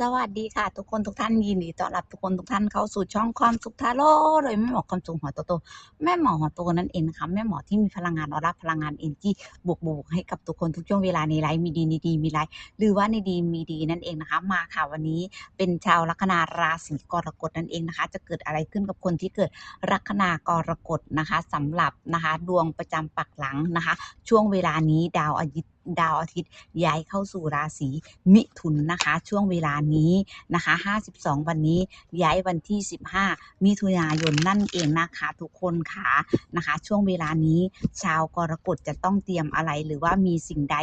สวัสดีค่ะ ทุกคนทุกท่านยินดีต้อนรับทุกคนทุกท่านเข้าสู่ช่องความสุขทาโร่โดยแม่หมอความสุขหัวโตๆแม่หมอหัวโตนั่นเองนะคะแม่หมอที่มีพลังงานออร่าพลังงานเอ็นจีบวกบวกให้กับทุกคนทุกช่วงเวลาในไลฟ์มีดีมีดีมีไลฟ์หรือว่าในดีมีดีนั่นเองนะคะ มาค่ะวันนี้เป็นชาวลัคนาราศีกรกฎนั่นเองนะคะ จะเกิดอะไรขึ้นกับคนที่เกิดลัคนากรกฎนะคะสำหรับนะคะ ดวงประจำปักหลังนะคะ ช่วงเวลานี้ดาวอาทิตย์ ดาวอาทิตย์ย้ายเข้าสู่ราศีมิถุนนะคะ ช่วงเวลานี้นะคะ 52 วันนี้ย้ายวันที่ 15 มิถุนายนนั่นเองนะคะทุกคนค่ะนะคะ ช่วงเวลานี้ชาวกรกฎจะต้องเตรียมอะไรหรือว่ามีสิ่งใด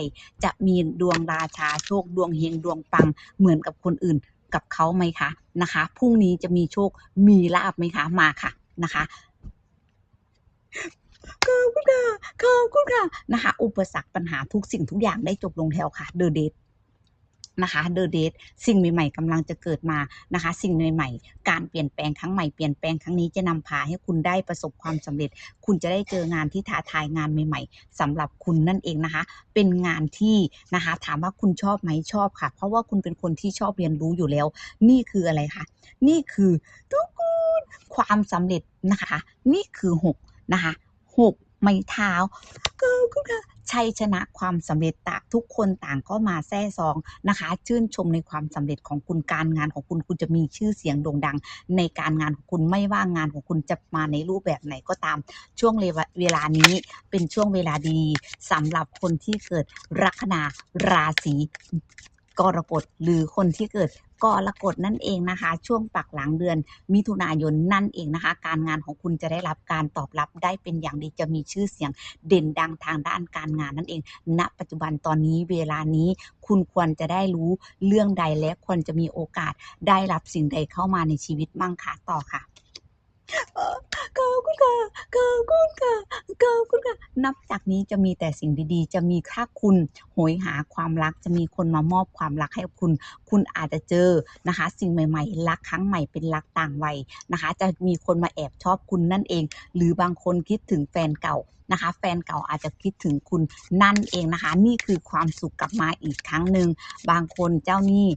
จะมีดวงราชาโชคดวงเฮงดวงปังเหมือนกับคนอื่นกับเขาไหมคะนะคะพรุ่งนี้จะมีโชคมีลาบไหมคะมาค่ะนะคะ ขอบคุณค่ะขอบคุณค่ะนะคะ อุปสรรคปัญหาทุกสิ่งทุกอย่างได้จบลงแล้วค่ะเดอะเดทนะคะเดอะเดทสิ่งใหม่ๆกำลังจะเกิดมานะคะ สิ่งใหม่ๆ การเปลี่ยนแปลงครั้งใหม่เปลี่ยนแปลงครั้งนี้จะนำพาให้คุณได้ประสบความสำเร็จ คุณจะได้เจองานที่ท้าทายงานใหม่ ๆสำหรับคุณนั่นเองนะคะ เป็นงานที่นะคะ ถามว่าคุณชอบไหมชอบค่ะ เพราะว่าคุณเป็นคนที่ชอบเรียนรู้อยู่แล้ว นี่คืออะไรคะนี่คือทุกคนความสำเร็จนะคะ นี่คือหกนะคะ หกไม้เท้าขอบคุณคะชัยชนะความสำเร็จตะทุกคนต่างก็มาแซ่ซองนะคะ ชื่นชมในความสำเร็จของคุณการงานของคุณคุณจะมีชื่อเสียงโด่งดัง ในการงานของคุณไม่ว่างานของคุณจะมาในรูปแบบไหนก็ตาม ช่วงเวลานี้เป็นช่วงเวลาดีสำหรับคนที่เกิดลัคนาราศีกรกฎหรือคนที่เกิด กรกฎนั่นเองนะคะ ช่วงปักหลังเดือนมิถุนายนนั่นเองนะคะ การงานของคุณจะได้รับการตอบรับได้เป็นอย่างดีจะมีชื่อเสียงเด่นดังทางด้านการงานนั่นเอง ณ ปัจจุบันตอนนี้เวลานี้คุณควรจะได้รู้เรื่องใดและควรจะมีโอกาสได้รับสิ่งใดเข้ามาในชีวิตมั่งค่ะต่อค่ะ ขอบคุณค่ะขอบคุณค่ะขอบคุณค่ะ นับจากนี้จะมีแต่สิ่งดีๆ จะมีค่าคุณโหยหาความรัก จะมีคนมามอบความรักให้คุณ คุณอาจจะเจอนะคะ สิ่งใหม่ๆ รักครั้งใหม่เป็นรักต่างวัยนะคะ จะมีคนมาแอบชอบคุณนั่นเอง หรือบางคนคิดถึงแฟนเก่านะคะ แฟนเก่าอาจจะคิดถึงคุณนั่นเองนะคะ นี่คือความสุขกลับมาอีกครั้งหนึ่งบางคนเจ้าหนี้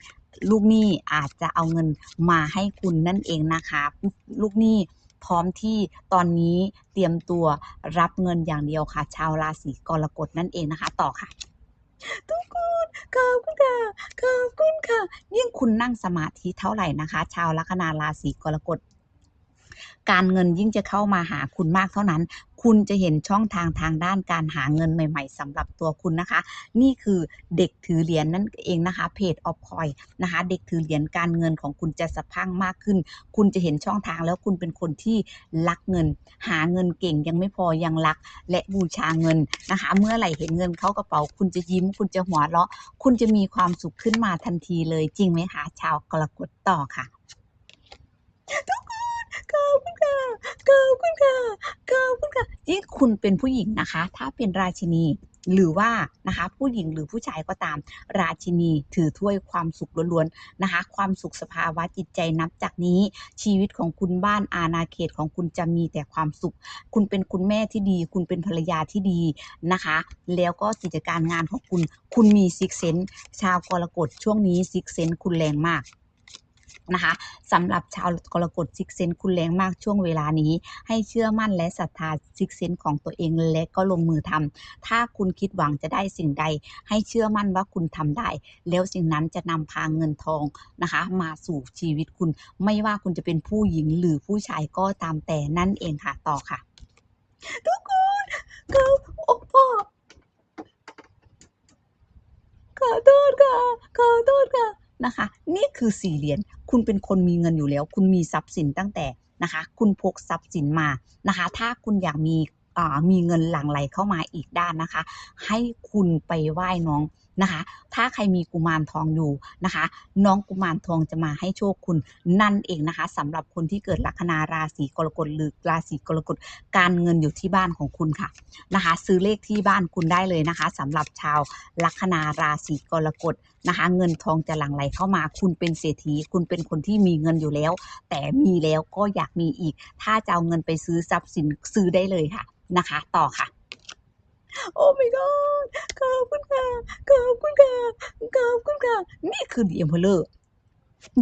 ลูกหนี้อาจจะเอาเงินมาให้คุณนั่นเองนะคะ ลูกหนี้ พร้อมที่ตอนนี้เตรียมตัวรับเงินอย่างเดียวค่ะ ชาวราศีกรกฎนั่นเองนะคะ ต่อค่ะทุกคนขอบคุณค่ะขอบคุณค่ะ ยิ่งคุณนั่งสมาธิเท่าไหร่นะคะ ชาวลัคนาราศีกรกฎ การเงินยิ่งจะเข้ามาหาคุณมากเท่านั้น คุณจะเห็นช่องทางทางด้านการหาเงินใหม่ ๆสำหรับตัวคุณนะคะ นี่คือเด็กถือเหรียญนนั่นเองนะคะเพจออฟคอยนะคะ เด็กถือเหรียญการเงินของคุณจะสะพังมากขึ้น คุณจะเห็นช่องทางแล้วคุณเป็นคนที่รักเงิน หาเงินเก่งยังไม่พอยังรัก และบูชาเงินนะคะ เมื่อไหร่เห็นเงินเข้ากระเป๋า คุณจะยิ้ม คุณจะหัวเราะ คุณจะมีความสุขขึ้นมาทันทีเลยจริงไหมคะชาวกรกฎต่อค่ะทุกคน ขอบคุณค่ะขอบคุณค่ะขอบคุณค่ะยิ่งคุณเป็นผู้หญิงนะคะ ถ้าเป็นราชินีหรือว่านะคะผู้หญิงหรือผู้ชายก็ตาม ราชินีถือถ้วยความสุขล้วนๆนะคะ ความสุขสภาวะจิตใจนับจากนี้ ชีวิตของคุณบ้านอาณาเขตของคุณจะมีแต่ความสุข คุณเป็นคุณแม่ที่ดี คุณเป็นภรรยาที่ดีนะคะ แล้วก็กิจการงานของคุณ คุณมีซิกเซนชาวกรกฎช่วงนี้ซิกเซนคุณแรงมาก นะคะสำหรับชาวกรกฎซิกเซนคุณแรงมากช่วงเวลานี้ ให้เชื่อมั่นและศรัทธาซิกเซนของตัวเองและก็ลงมือทำถ้าคุณคิดหวังจะได้สิ่งใด ให้เชื่อมั่นว่าคุณทำได้ แล้วสิ่งนั้นจะนำพาเงินทองนะคะ มาสู่ชีวิตคุณ ไม่ว่าคุณจะเป็นผู้หญิงหรือผู้ชายก็ตามแต่นั่นเองค่ะต่อค่ะ ทุกคนเขาโอ้พ่อขอโทษค่ะขอโทษค่ะนะคะ นี่คือสี่เหรียญ คุณเป็นคนมีเงินอยู่แล้ว คุณมีทรัพย์สินตั้งแต่นะคะ คุณพกทรัพย์สินมานะคะ ถ้าคุณอยากมีมีเงินหลั่งไหลเข้ามาอีกด้านนะคะ ให้คุณไปไหว้น้อง นะคะ ถ้าใครมีกุมารทองอยู่นะคะ น้องกุมารทองจะมาให้โชคคุณนั่นเองนะคะสำหรับคนที่เกิดลัคนาราศีกรกฎหรือราศีกรกฎการเงินอยู่ที่บ้านของคุณค่ะนะคะ ซื้อเลขที่บ้านคุณได้เลยนะคะสำหรับชาวลัคนาราศีกรกฎนะคะ เงินทองจะหลั่งไหลเข้ามา คุณเป็นเศรษฐี คุณเป็นคนที่มีเงินอยู่แล้ว แต่มีแล้วก็อยากมีอีก ถ้าจะเอาเงินไปซื้อทรัพย์สินซื้อได้เลยค่ะนะคะ ต่อค่ะ โอ้ my god ขอบคุณค่ะ ขอบคุณค่ะ ขอบคุณค่ะ นี่คือดีเอ็มเพลเลอร์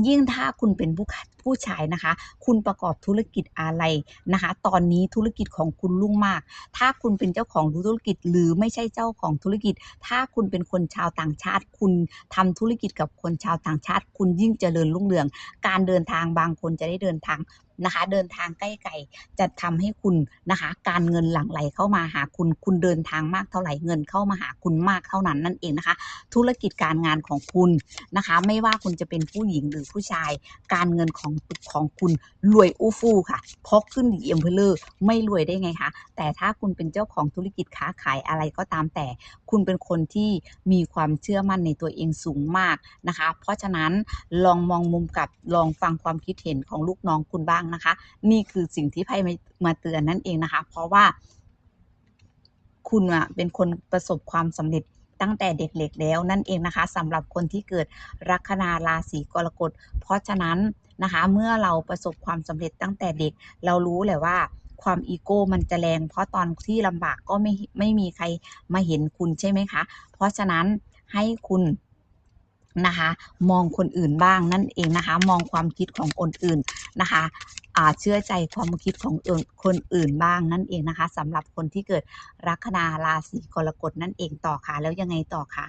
ยิ่งถ้าคุณเป็นผู้ข ผู้ชายนะคะ คุณประกอบธุรกิจอะไรนะคะ ตอนนี้ธุรกิจของคุณรุ่งมาก ถ้าคุณเป็นเจ้าของธุรกิจ หรือไม่ใช่เจ้าของธุรกิจ ถ้าคุณเป็นคนชาวต่างชาติ คุณทำธุรกิจกับคนชาวต่างชาติ คุณยิ่งเจริญรุ่งเรือง การเดินทางบางคนจะได้เดินทางนะคะเดินทางใกล้ไกลจะทำให้คุณนะคะ การเงินหลั่งไหลเข้ามาหาคุณคุณเดินทางมากเท่าไหร่เงินเข้ามาหาคุณมากเท่านั้นนั่นเองนะคะ ธุรกิจการงานของคุณนะคะ ไม่ว่าคุณจะเป็นผู้หญิงหรือผู้ชาย การเงินของของคุณรวยอู้ฟู่ค่ะเพราะขึ้นดีเอ็มเพลอร์ไม่รวยได้ไงคะ แต่ถ้าคุณเป็นเจ้าของธุรกิจค้าขายอะไรก็ตามแต่ คุณเป็นคนที่มีความเชื่อมั่นในตัวเองสูงมากนะคะ เพราะฉะนั้นลองมองมุมกับลองฟังความคิดเห็นของลูกน้องคุณบ้างนะคะ นี่คือสิ่งที่ไพ่มาเตือนนั่นเองนะคะ เพราะว่าคุณอะเป็นคนประสบความสำเร็จตั้งแต่เด็กๆแล้วนั่นเองนะคะสำหรับคนที่เกิดลัคนาราศีกรกฎ เพราะฉะนั้น นะคะ เมื่อเราประสบความสำเร็จตั้งแต่เด็ก เรารู้แหละว่าความอีโก้มันจะแรง เพราะตอนที่ลำบากก็ไม่ไม่มีใครมาเห็นคุณใช่ไหมคะ เพราะฉะนั้นให้คุณนะคะมองคนอื่นบ้างนั่นเองนะคะ มองความคิดของคนอื่นนะคะอาเชื่อใจความคิดของคนอื่นบ้างนั่นเองนะคะสำหรับคนที่เกิดลัคนาราศีกรกฎนั่นเองต่อค่ะ แล้วยังไงต่อคะ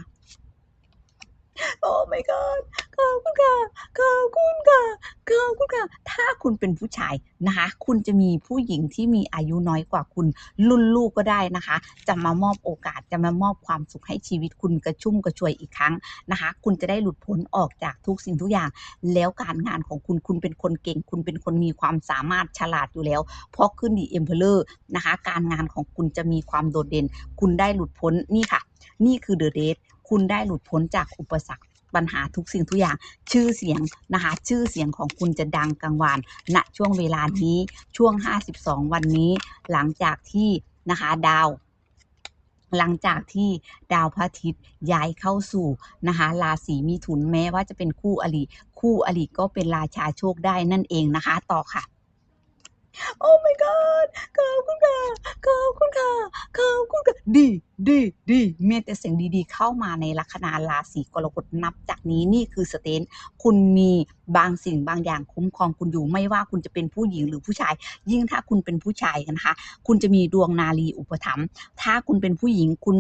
โอ้ my god ขอบคุณค่ะขอบคุณค่ะขอบคุณค่ะ ถ้าคุณเป็นผู้ชายนะคะ คุณจะมีผู้หญิงที่มีอายุน้อยกว่าคุณรุ่นลูกก็ได้นะคะ จะมามอบโอกาสจะมามอบความสุขให้ชีวิตคุณกระชุ่มกระชวยอีกครั้งนะคะ คุณจะได้หลุดพ้นออกจากทุกสิ่งทุกอย่าง แล้วการงานของคุณคุณเป็นคนเก่ง คุณเป็นคนมีความสามารถฉลาดอยู่แล้ว เพราะขึ้นดีเอ็มเพลอร์นะคะ การงานของคุณจะมีความโดดเด่น คุณได้หลุดพ้นนี่ค่ะ นี่คือเดอะเดทคุณได้หลุดพ้นจากอุปสรรค ปัญหาทุกสิ่งทุกอย่างชื่อเสียงนะคะชื่อเสียงของคุณจะดังกังวานณช่วงเวลานี้ช่วง 52 วันนี้ หลังจากที่นะคะดาวหลังจากที่ดาวพระอาทิตย์ย้ายเข้าสู่นะคะราศีมิถุนแม้ว่าจะเป็นคู่อริคู่อริก็เป็นราชาโชคได้นั่นเองนะคะ ต่อค่ะ โอ้ my god ขอบคุณค่ะขอบคุณค่ะขอบคุณค่ะดีดีดีเมีแต่สิ่งดีๆ เข้ามาในลัคนาราศีกรกฎนับจากนี้นี่คือสเตนคุณมีบางสิ่งบางอย่างคุ้มครองคุณอยู่ไม่ว่าคุณจะเป็นผู้หญิงหรือผู้ชาย ยิ่งถ้าคุณเป็นผู้ชายนะคะ คุณจะมีดวงนารีอุปถัมภ์ถ้าคุณเป็นผู้หญิงคุณ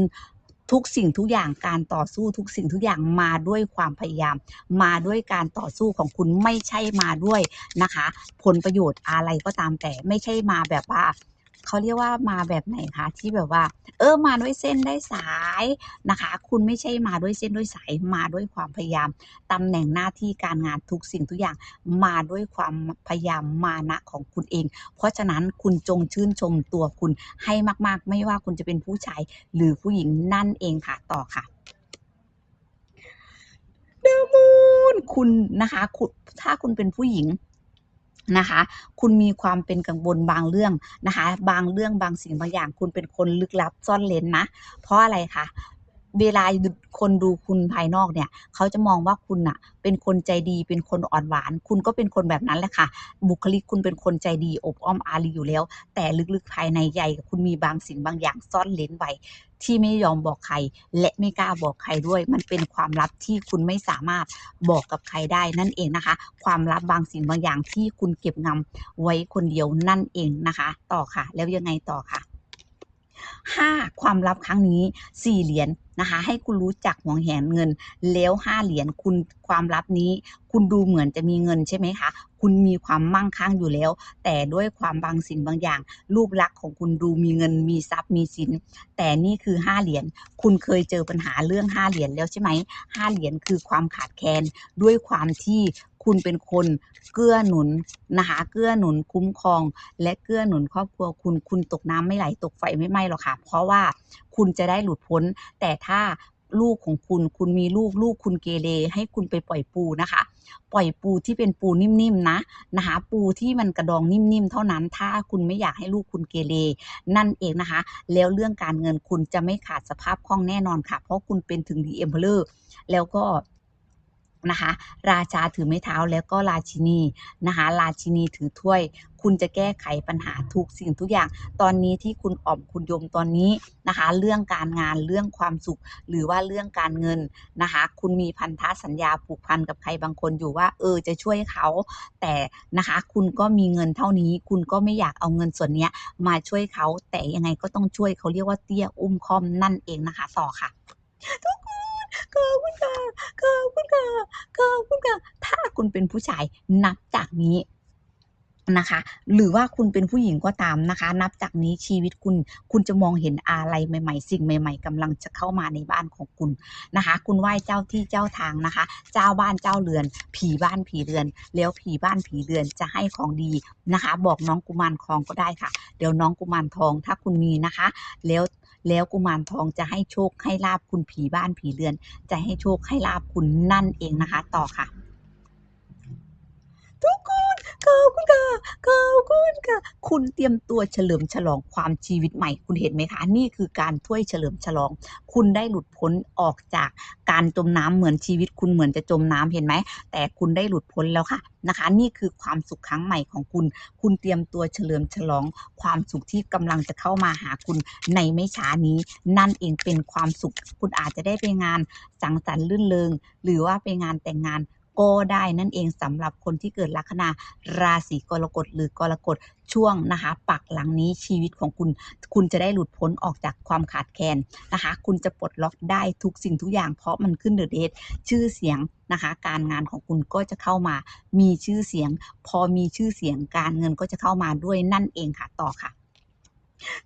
ทุกสิ่งทุกอย่างการต่อสู้ทุกสิ่งทุกอย่างมาด้วยความพยายาม มาด้วยการต่อสู้ของคุณไม่ใช่มาด้วยนะคะ ผลประโยชน์อะไรก็ตามแต่ไม่ใช่มาแบบว่า เขาเรียกว่ามาแบบไหนคะที่แบบว่า เออมาด้วยเส้นได้สายนะคะ คุณไม่ใช่มาด้วยเส้นด้วยสายมาด้วยความพยายามตำแหน่งหน้าที่การงานทุกสิ่งทุกอย่างมาด้วยความพยายามมานะของคุณเอง เพราะฉะนั้นคุณจงชื่นชมตัวคุณให้มาก ๆ ไม่ว่าคุณจะเป็นผู้ชายหรือผู้หญิงนั่นเองค่ะต่อค่ะเดมูนคุณนะคะคุณถ้าคุณเป็นผู้หญิง นะคะ คุณมีความเป็นกังวลบางเรื่องนะคะ บางเรื่องบางสิ่งบางอย่าง คุณเป็นคนลึกลับซ่อนเลนนะ เพราะอะไรคะ เวลาคนดูคุณภายนอกเนี่ย เขาจะมองว่าคุณน่ะเป็นคนใจดีเป็นคนอ่อนหวาน คุณก็เป็นคนแบบนั้นแหละค่ะ บุคลิกคุณเป็นคนใจดีอบอ้อมอารีอยู่แล้ว แต่ลึกๆภายในใหญ่คุณมีบางสิ่งบางอย่างซ่อนเลนไว้ที่ไม่ยอมบอกใคร และไม่กล้าบอกใครด้วย มันเป็นความลับที่คุณไม่สามารถบอกกับใครได้นั่นเองนะคะ ความลับบางสิ่งบางอย่างที่คุณเก็บงำไว้คนเดียวนั่นเองนะคะ ต่อค่ะ แล้วยังไงต่อค่ะห้าความลับครั้งนี้สี่เหรียญ นะคะ ให้คุณรู้จักหวงแหนเงินแล้วห้าเหรียญคุณความลับนี้ คุณดูเหมือนจะมีเงินใช่ไหมคะ คุณมีความมั่งคั่งอยู่แล้ว แต่ด้วยความบางสิ่งบางอย่าง รูปลักษณ์ของคุณดูมีเงินมีทรัพย์มีสิน แต่นี่คือห้าเหรียญคุณเคยเจอปัญหาเรื่องห้าเหรียญแล้วใช่ไหมห้าเหรียญคือความขาดแคลนด้วยความที่ คุณเป็นคนเกื้อหนุนนะคะเกื้อหนุนคุ้มครอง และเกื้อหนุนครอบครัวคุณคุณตกน้ำไม่ไหลตกไฟไม่ไหม้หรอกค่ะ เพราะว่าคุณจะได้หลุดพ้น แต่ถ้าลูกของคุณ คุณมีลูกลูกคุณเกเรให้คุณไปปล่อยปูนะคะ ปล่อยปูที่เป็นปูนิ่มๆนะนะคะปูที่มันกระดองนิ่มๆเท่านั้น ถ้าคุณไม่อยากให้ลูกคุณเกเรนั่นเองนะคะ แล้วเรื่องการเงินคุณจะไม่ขาดสภาพคล่องแน่นอนค่ะ เพราะคุณเป็นถึงดีเอ็มเพลอร์แล้วก็ นะคะ ราชาถือไม้เท้าแล้วก็ราชินีนะคะ ราชินีถือถ้วย คุณจะแก้ไขปัญหาทุกสิ่งทุกอย่าง ตอนนี้ที่คุณอ่อมคุณยมตอนนี้นะคะ เรื่องการงานเรื่องความสุข หรือว่าเรื่องการเงินนะคะ คุณมีพันธะสัญญาผูกพันกับใครบางคนอยู่ว่า เออจะช่วยเขาแต่นะคะ คุณก็มีเงินเท่านี้ คุณก็ไม่อยากเอาเงินส่วนนี้มาช่วยเขาแต่ยังไงก็ต้องช่วยเขาเรียกว่าเตี้ยอุ้มคอมนั่นเองนะคะต่อค่ะทุก ขอบคุณค่ะขอบคุณค่ะขอบคุณค่ะถ้าคุณเป็นผู้ชายนับจากนี้นะคะ หรือว่าคุณเป็นผู้หญิงก็ตามนะคะ นับจากนี้ชีวิตคุณ คุณจะมองเห็นอะไรใหม่ ๆ สิ่งใหม่ ๆกำลังจะเข้ามาในบ้านของคุณนะคะ คุณไหว้เจ้าที่เจ้าทางนะคะ เจ้าบ้านเจ้าเรือน ผีบ้านผีเรือน แล้วผีบ้านผีเรือนจะให้ของดีนะคะ บอกน้องกุมารทองก็ได้ค่ะ เดี๋ยวน้องกุมารทองถ้าคุณมีนะคะ แล้ว แล้วกุมารทองจะให้โชคให้ลาบคุณผีบ้านผีเรือน จะให้โชคให้ลาบคุณนั่นเองนะคะ ต่อค่ะ ทุกคน ขอบคุณค่ะขอบคุณค่ะ คุณเตรียมตัวเฉลิมฉลองความชีวิตใหม่ คุณเห็นไหมคะ นี่คือการถ้วยเฉลิมฉลอง คุณได้หลุดพ้นออกจากการจมน้ำเหมือนชีวิต คุณเหมือนจะจมน้ำเห็นไหม แต่คุณได้หลุดพ้นแล้วค่ะนะคะ นี่คือความสุขครั้งใหม่ของคุณ คุณเตรียมตัวเฉลิมฉลอง ความสุขที่กำลังจะเข้ามาหาคุณในไม่ช้านี้ นั่นเองเป็นความสุข คุณอาจจะได้ไปงานสังสรรค์ลื่นเริงหรือว่าไปงานแต่งงาน ก็ได้นั่นเองสำหรับคนที่เกิดลัคนาราศีกรกฎหรือกรกฎช่วงนะคะ ปักหลังนี้ชีวิตของคุณ คุณจะได้หลุดพ้นออกจากความขาดแคลนนะคะ คุณจะปลดล็อกได้ทุกสิ่งทุกอย่างเพราะมันขึ้นเดอะเดทชื่อเสียงนะคะ การงานของคุณก็จะเข้ามา มีชื่อเสียง พอมีชื่อเสียงการเงินก็จะเข้ามาด้วยนั่นเองค่ะต่อค่ะ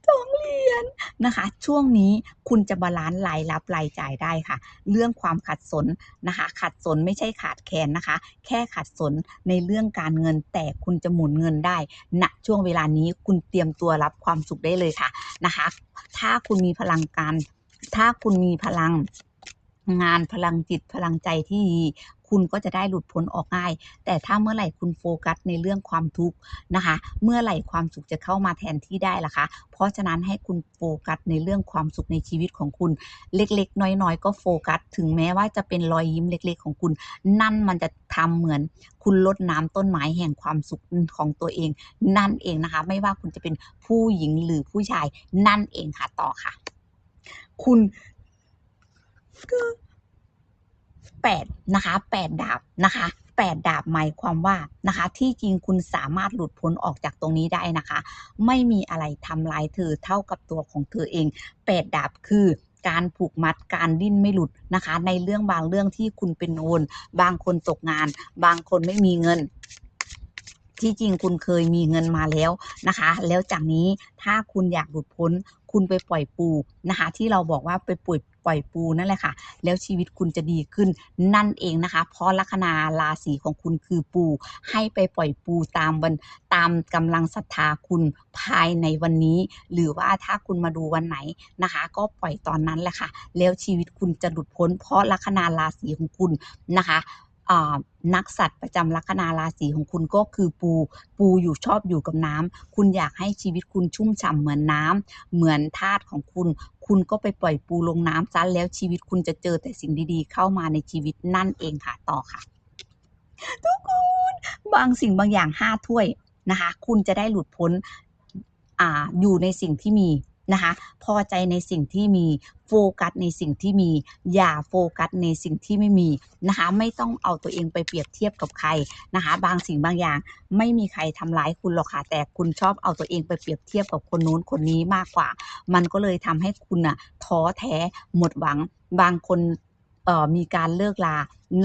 สองเหรียญนะคะ ช่วงนี้คุณจะบาลานซ์รายรับรายจ่ายได้ค่ะ เรื่องความขัดสนนะคะ ขัดสนไม่ใช่ขาดแคลนนะคะ แค่ขัดสนในเรื่องการเงินแต่คุณจะหมุนเงินได้ณช่วงเวลานี้คุณเตรียมตัวรับความสุขได้เลยค่ะนะคะ ถ้าคุณมีพลังการ ถ้าคุณมีพลังงานพลังจิตพลังใจที่ดี คุณก็จะได้หลุดพ้นออกง่าย แต่ถ้าเมื่อไหร่คุณโฟกัสในเรื่องความทุกข์นะคะ เมื่อไหร่ความสุขจะเข้ามาแทนที่ได้ล่ะคะ เพราะฉะนั้นให้คุณโฟกัสในเรื่องความสุขในชีวิตของคุณ เล็กๆ น้อยๆ ก็โฟกัส ถึงแม้ว่าจะเป็นรอยยิ้มเล็ก ๆ ของคุณ นั่นมันจะทำเหมือนคุณลดน้ำต้นไม้แห่งความสุขของตัวเอง นั่นเองนะคะ ไม่ว่าคุณจะเป็นผู้หญิงหรือผู้ชายนั่นเองค่ะต่อค่ะ คุณก็ 8นะคะ8ดาบนะคะ8ดาบหมายความว่านะคะ ที่จริงคุณสามารถหลุดพ้นออกจากตรงนี้ได้นะคะ ไม่มีอะไรทำลายเธอเท่ากับตัวของเธอเอง8ดดาบคือการผูกมัดการดิ้นไม่หลุดนะคะ ในเรื่องบางเรื่องที่คุณเป็นโอนบางคนตกงาน บางคนไม่มีเงิน ที่จริงคุณเคยมีเงินมาแล้วนะคะ แล้วจากนี้ถ้าคุณอยากหลุดพ้น คุณไปปล่อยปูนะคะ ที่เราบอกว่าไปปล่อยปล่อยปูนั่นแหละค่ะ แล้วชีวิตคุณจะดีขึ้นนั่นเองนะคะ เพราะลัคนาราศีของคุณคือปู ให้ไปปล่อยปูตามวันตามกำลังศรัทธาคุณภายในวันนี้ หรือว่าถ้าคุณมาดูวันไหนนะคะ ก็ปล่อยตอนนั้นแหละค่ะ แล้วชีวิตคุณจะหลุดพ้น เพราะลัคนาราศีของคุณนะคะ นักสัตว์ประจำลัคนาราศีของคุณก็คือปู ปูอยู่ชอบอยู่กับน้ำคุณอยากให้ชีวิตคุณชุ่มฉ่ำเหมือนน้ำเหมือนธาตุของคุณ คุณก็ไปปล่อยปูลงน้ำซะแล้วชีวิตคุณจะเจอแต่สิ่งดีๆ เข้ามาในชีวิตนั่นเองค่ะต่อค่ะ ทุกคนบางสิ่งบางอย่างห้าถ้วยนะคะ คุณจะได้หลุดพ้นออยู่ในสิ่งที่มี นะคะ พอใจในสิ่งที่มีโฟกัสในสิ่งที่มี อย่าโฟกัสในสิ่งที่ไม่มีนะคะ ไม่ต้องเอาตัวเองไปเปรียบเทียบกับใครนะคะ บางสิ่งบางอย่าง ไม่มีใครทำร้ายคุณหรอกค่ะ แต่คุณชอบเอาตัวเองไปเปรียบเทียบกับคนนู้นคนนี้มากกว่า มันก็เลยทำให้คุณน่ะท้อแท้หมดหวัง บางคนมีการเลิกลา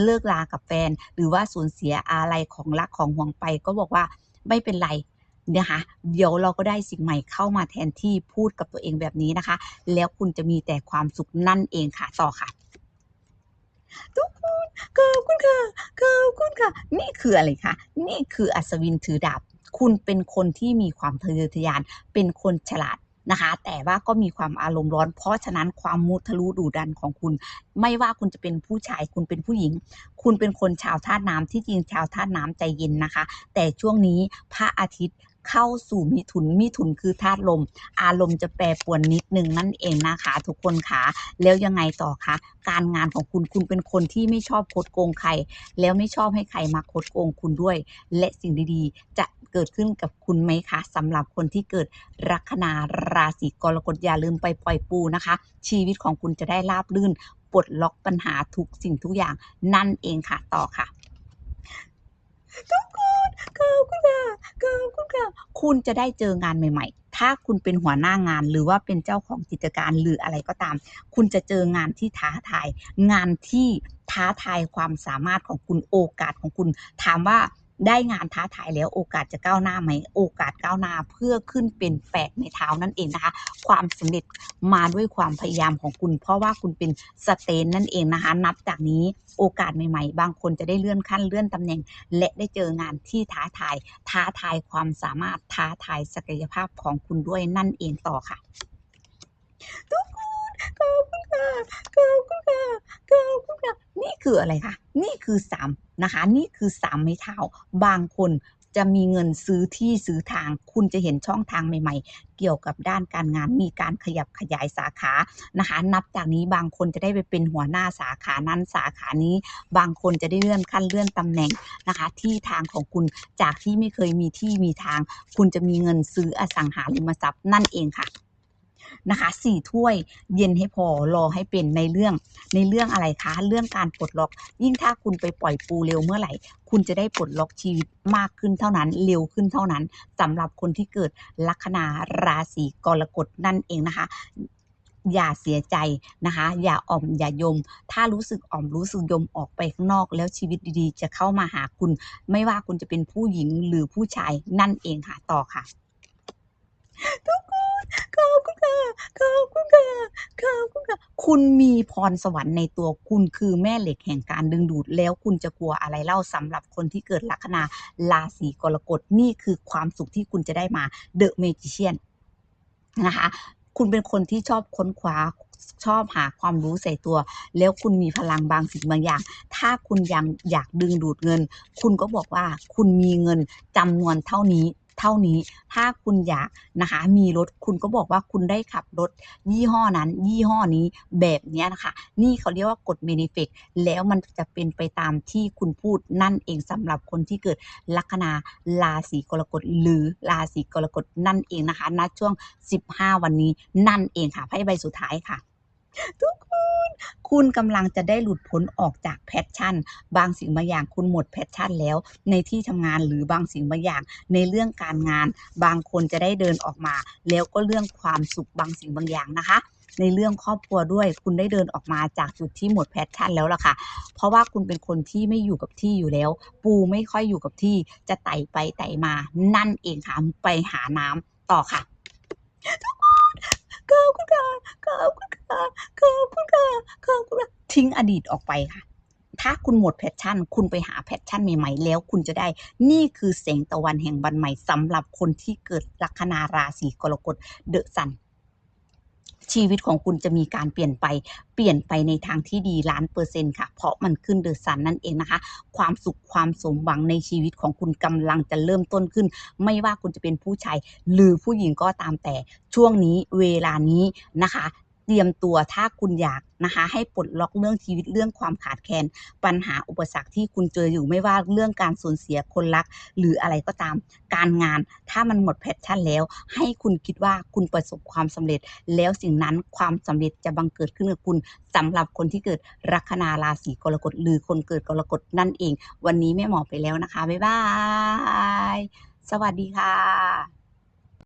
เลิกลากับแฟน หรือว่าสูญเสียอะไรของรักของห่วงไป ก็บอกว่าไม่เป็นไร นะคะเดี๋ยวเราก็ได้สิ่งใหม่เข้ามาแทนที่พูดกับตัวเองแบบนี้นะคะ แล้วคุณจะมีแต่ความสุขนั่นเองค่ะต่อค่ะทุกคนขอบคุณค่ะขอบคุณค่ะ นี่คืออะไรคะนี่คืออัศวินถือดาบ คุณเป็นคนที่มีความทะเยอทะยาน เป็นคนฉลาดนะคะ แต่ว่าก็มีความอารมณ์ร้อน เพราะฉะนั้นความมุทะลุดุดันของคุณ ไม่ว่าคุณจะเป็นผู้ชายคุณเป็นผู้หญิง คุณเป็นคนชาวธาตุน้ำที่จริงชาวธาตุน้ำใจเย็นนะคะ แต่ช่วงนี้พระอาทิตย์ เข้าสู่มิถุน มิถุนคือธาตุลม อารมณ์จะแปรปรวนนิดนึงนั่นเองนะคะ ทุกคนคะแล้วยังไงต่อคะการงานของคุณคุณเป็นคนที่ไม่ชอบโคดโกงใคร แล้วไม่ชอบให้ใครมาโคดโกงคุณด้วย และสิ่งดีๆ จะเกิดขึ้นกับคุณไหมคะสำหรับคนที่เกิดลัคนาราศีกรกฎอย่าลืมไปปล่อยปูนะคะ ชีวิตของคุณจะได้ราบรื่นปลดล็อกปัญหาทุกสิ่งทุกอย่างนั่นเองค่ะต่อค่ะ ขอบคุณค่ะขอบคุณค่ะ คุณจะได้เจองานใหม่ ๆ ถ้าคุณเป็นหัวหน้างานหรือว่าเป็นเจ้าของกิจการหรืออะไรก็ตาม คุณจะเจองานที่ท้าทาย งานที่ท้าทายความสามารถของคุณโอกาสของคุณ ถามว่า ได้งานท้าทายแล้วโอกาสจะก้าวหน้าไหมโอกาสก้าวหน้าเพื่อขึ้นเป็นแปดในเท้านั่นเองนะคะ ความสำเร็จมาด้วยความพยายามของคุณ เพราะว่าคุณเป็นสเตนนั่นเองนะคะ นับจากนี้โอกาสใหม่ๆ บางคนจะได้เลื่อนขั้นเลื่อนตำแหน่ง และได้เจองานที่ท้าทาย ท้าทายความสามารถท้าทายศักยภาพของคุณด้วยนั่นเองต่อค่ะทุกคน ขอบคุณค่ะขอบคุณค่ะขอบคุณค่ะนี่คืออะไรคะนี่คือสามนะคะ นี่คือสามไม้เท้าบางคนจะมีเงินซื้อที่ซื้อทาง คุณจะเห็นช่องทางใหม่ๆ เกี่ยวกับด้านการงานมีการขยับขยายสาขานะคะ นับจากนี้บางคนจะได้ไปเป็นหัวหน้าสาขานั้นสาขานี้ บางคนจะได้เลื่อนขั้นเลื่อนตำแหน่งนะคะ ที่ทางของคุณจากที่ไม่เคยมีที่มีทาง คุณจะมีเงินซื้ออสังหาริมทรัพย์นั่นเองค่ะ นะคะสี่ถ้วยเย็นให้พอรอให้เป็นในเรื่องในเรื่องอะไรคะ เรื่องการปลดล็อก ยิ่งถ้าคุณไปปล่อยปูเร็วเมื่อไหร่ คุณจะได้ปลดล็อกชีวิตมากขึ้นเท่านั้น เร็วขึ้นเท่านั้นสำหรับคนที่เกิดลัคนาราศีกรกฎนั่นเองนะคะอย่าเสียใจนะคะ อย่าอ่อมอย่ายม ถ้ารู้สึกอ่อมรู้สึกยมออกไปข้างนอก แล้วชีวิตดีๆ จะเข้ามาหาคุณ ไม่ว่าคุณจะเป็นผู้หญิงหรือผู้ชายนั่นเองค่ะต่อค่ะ ทุกคนขอบคุณ ค่ะขอบคุณค่ะขอบคุณค่ะ คุณมีพรสวรรค์ในตัวคุณคือแม่เหล็กแห่งการดึงดูดแล้วคุณจะกลัวอะไรเล่าสำหรับคนที่เกิดลัคนาราศีกรกฎนี่คือความสุขที่คุณจะได้มาเดอะเมจิเชียนนะคะคุณเป็นคนที่ชอบค้นคว้าชอบหาความรู้ใส่ตัว แล้วคุณมีพลังบางสิ่งบางอย่าง ถ้าคุณยังอยากดึงดูดเงิน คุณก็บอกว่าคุณมีเงินจำนวนเท่านี้ เท่านี้ ถ้าคุณอยากนะคะ มีรถคุณก็บอกว่าคุณได้ขับรถ ยี่ห้อนั้น ยี่ห้อนี้แบบเนี้ยนะคะ นี่เขาเรียกว่ากฎเมนิเฟกแล้วมันจะเป็นไปตามที่คุณพูดนั่นเองสำหรับคนที่เกิดลัคนาราศีกรกฎหรือราศีกรกฎนั่นเองนะคะณช่วง 15 วันนี้นั่นเองค่ะไพ่ใบสุดท้ายค่ะ ทุกคน คุณกำลังจะได้หลุดพ้นออกจากแพชชั่น บางสิ่งบางอย่างคุณหมดแพชชั่นแล้ว ในที่ทำงานหรือบางสิ่งบางอย่าง ในเรื่องการงาน บางคนจะได้เดินออกมา แล้วก็เรื่องความสุขบางสิ่งบางอย่างนะคะในเรื่องครอบครัวด้วย คุณได้เดินออกมาจากจุดที่หมดแพชชั่นแล้วล่ะค่ะ เพราะว่าคุณเป็นคนที่ไม่อยู่กับที่อยู่แล้ว ปูไม่ค่อยอยู่กับที่จะไต่ไปไต่มา นั่นเองค่ะไปหาน้ำต่อค่ะทุก ขอบคุณค่ะขอบคุณค่ะขอบคุณค่ะขอบคุณค่ะทิ้งอดีตออกไปค่ะ ถ้าคุณหมดแพชชั่น คุณไปหาแพชชั่นใหม่ ๆ แล้วคุณจะได้ นี่คือแสงตะวันแห่งวันใหม่สำหรับคนที่เกิดลัคนาราศีกรกฎเดอะซัน ชีวิตของคุณจะมีการเปลี่ยนไป เปลี่ยนไปในทางที่ดีล้านเปอร์เซ็นต์ค่ะ เพราะมันขึ้นเดอะซันนั่นเองนะคะ ความสุขความสมหวังในชีวิตของคุณกำลังจะเริ่มต้นขึ้น ไม่ว่าคุณจะเป็นผู้ชายหรือผู้หญิงก็ตามแต่ช่วงนี้เวลานี้นะคะ เตรียมตัวถ้าคุณอยากนะคะ ให้ปลดล็อกเรื่องชีวิตเรื่องความขาดแคลนปัญหาอุปสรรคที่คุณเจออยู่ไม่ว่าเรื่องการสูญเสียคนรัก หรืออะไรก็ตาม การงาน ถ้ามันหมดแพชชั่นแล้ว ให้คุณคิดว่าคุณประสบความสำเร็จ แล้วสิ่งนั้นความสำเร็จจะบังเกิดขึ้นกับคุณสำหรับคนที่เกิดลัคนาราศีกรกฎหรือคนเกิดกรกฎนั่นเอง วันนี้แม่หมอไปแล้วนะคะบ๊ายบายสวัสดีค่ะ